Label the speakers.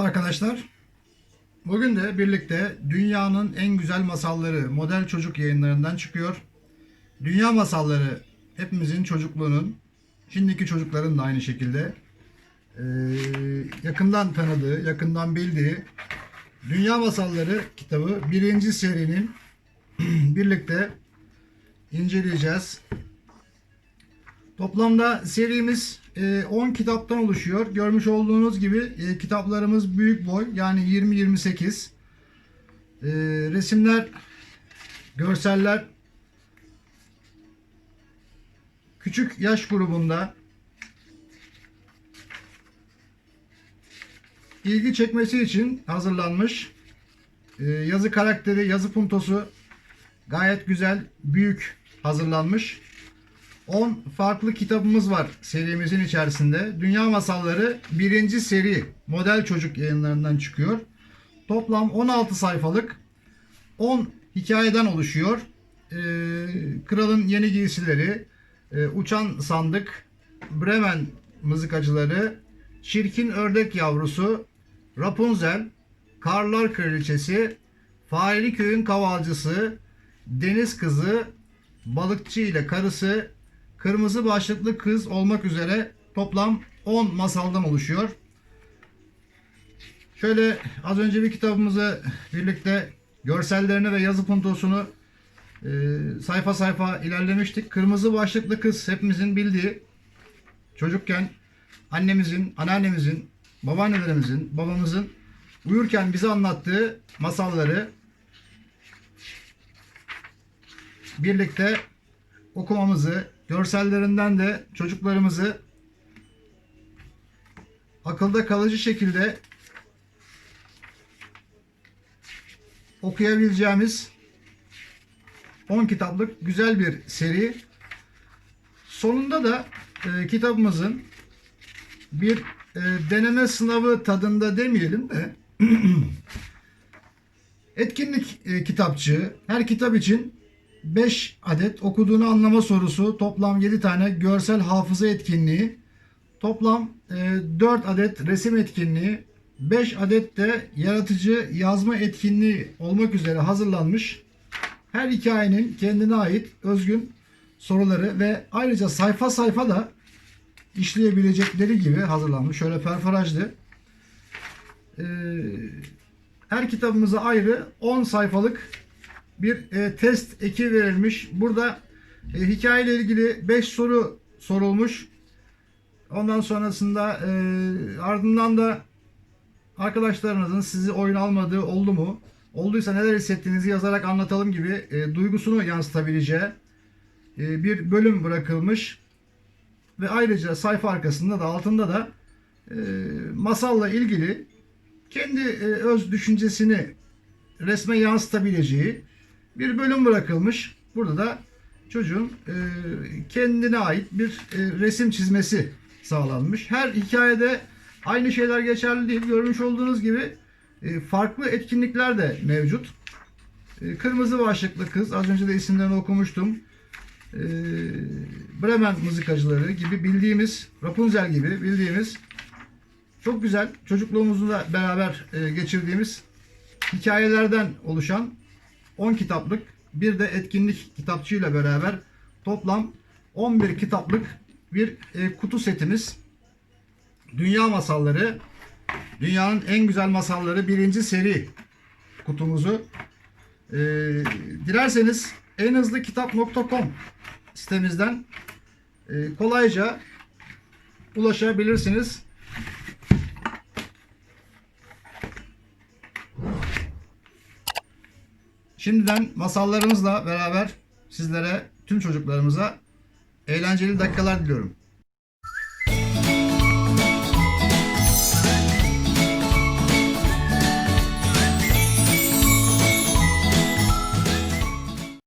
Speaker 1: arkadaşlar. Bugün de birlikte dünyanın en güzel masalları model çocuk yayınlarından çıkıyor. Dünya masalları hepimizin çocukluğunun, şimdiki çocukların da aynı şekilde yakından tanıdığı, yakından bildiği Dünya Masalları kitabı birinci serinin birlikte inceleyeceğiz. Toplamda serimiz 10 kitaptan oluşuyor. Görmüş olduğunuz gibi e, kitaplarımız büyük boy yani 20-28. E, resimler, görseller küçük yaş grubunda ilgi çekmesi için hazırlanmış. E, yazı karakteri, yazı puntosu gayet güzel, büyük hazırlanmış. 10 farklı kitabımız var serimizin içerisinde. Dünya Masalları birinci seri model çocuk yayınlarından çıkıyor. Toplam 16 sayfalık 10 hikayeden oluşuyor. Ee, Kralın Yeni Giysileri, e, Uçan Sandık, Bremen Mızıkacıları, Çirkin Ördek Yavrusu, Rapunzel, Karlar Kraliçesi, Fareli Köyün Kavalcısı, Deniz Kızı, Balıkçı ile Karısı, Kırmızı Başlıklı Kız olmak üzere toplam 10 masaldan oluşuyor. Şöyle az önce bir kitabımızı birlikte görsellerini ve yazı puntosunu e, sayfa sayfa ilerlemiştik. Kırmızı Başlıklı Kız hepimizin bildiği çocukken annemizin, anneannemizin, babaannelerimizin, babamızın uyurken bize anlattığı masalları birlikte okumamızı, görsellerinden de çocuklarımızı akılda kalıcı şekilde okuyabileceğimiz 10 kitaplık güzel bir seri. Sonunda da e, kitabımızın bir e, deneme sınavı tadında demeyelim de etkinlik e, kitapçığı her kitap için 5 adet okuduğunu anlama sorusu, toplam 7 tane görsel hafıza etkinliği, toplam e, 4 adet resim etkinliği, 5 adet de yaratıcı yazma etkinliği olmak üzere hazırlanmış. Her hikayenin kendine ait özgün soruları ve ayrıca sayfa sayfa da işleyebilecekleri gibi hazırlanmış. Şöyle perforajlı. Ee, her kitabımıza ayrı 10 sayfalık bir e, test eki verilmiş. Burada e, hikayeyle ilgili 5 soru sorulmuş. Ondan sonrasında e, ardından da arkadaşlarınızın sizi oyun almadığı oldu mu? Olduysa neler hissettiğinizi yazarak anlatalım gibi e, duygusunu yansıtabileceği e, bir bölüm bırakılmış. Ve ayrıca sayfa arkasında da altında da e, masalla ilgili kendi e, öz düşüncesini resme yansıtabileceği bir bölüm bırakılmış. Burada da çocuğun e, kendine ait bir e, resim çizmesi sağlanmış. Her hikayede aynı şeyler geçerli değil. Görmüş olduğunuz gibi e, farklı etkinlikler de mevcut. E, Kırmızı başlıklı kız, az önce de isimlerini okumuştum. E, Bremen mızıkacıları gibi bildiğimiz, Rapunzel gibi bildiğimiz çok güzel çocukluğumuzda beraber e, geçirdiğimiz hikayelerden oluşan 10 kitaplık bir de etkinlik kitapçığıyla beraber toplam 11 kitaplık bir e, kutu setimiz. Dünya masalları, dünyanın en güzel masalları birinci seri kutumuzu e, dilerseniz en hızlı kitap.com sitemizden e, kolayca ulaşabilirsiniz. Şimdiden masallarımızla beraber sizlere, tüm çocuklarımıza eğlenceli dakikalar diliyorum.